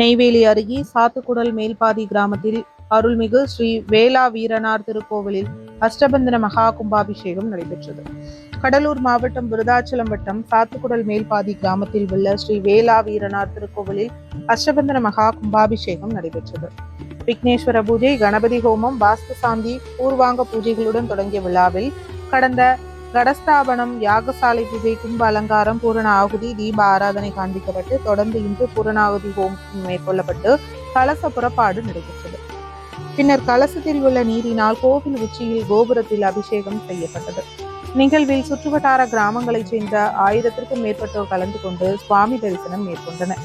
நெய்வேலி அருகே சாத்துக்குடல் மேல்பாதி கிராமத்தில் அருள்மிகு ஸ்ரீ வேளா வீரனார் திருக்கோவிலில் அஷ்டபந்தன மகா கும்பாபிஷேகம் நடைபெற்றது. கடலூர் மாவட்டம் விருதாச்சலம் வட்டம் சாத்துக்குடல் மேல்பாதி கிராமத்தில் உள்ள ஸ்ரீ வேளா வீரனார் திருக்கோவிலில் அஷ்டபந்தன மகா கும்பாபிஷேகம் நடைபெற்றது. விக்னேஸ்வர பூஜை கணபதி ஹோமம் வாஸ்து சாந்தி பூர்வாங்க பூஜைகளுடன் தொடங்கிய விழாவில் கடந்த கடஸ்தாபனம் யாகசாலை பூஜை கும்ப அலங்காரம் பூரண ஆகுதி தீப ஆராதனை காண்பிக்கப்பட்டு தொடர்ந்து இன்று பூரணாகுதி ஹோமம் மேற்கொள்ளப்பட்டு கலச புறப்பாடு நடைபெற்றது. பின்னர் கலசத்தில் உள்ள நீரினால் கோவில் உச்சியில் கோபுரத்தில் அபிஷேகம் செய்யப்பட்டது. நிகழ்வில் சுற்றுவட்டார கிராமங்களைச் சேர்ந்த ஆயிரத்திற்கும் மேற்பட்டோர் கலந்து கொண்டு சுவாமி தரிசனம் மேற்கொண்டனர்.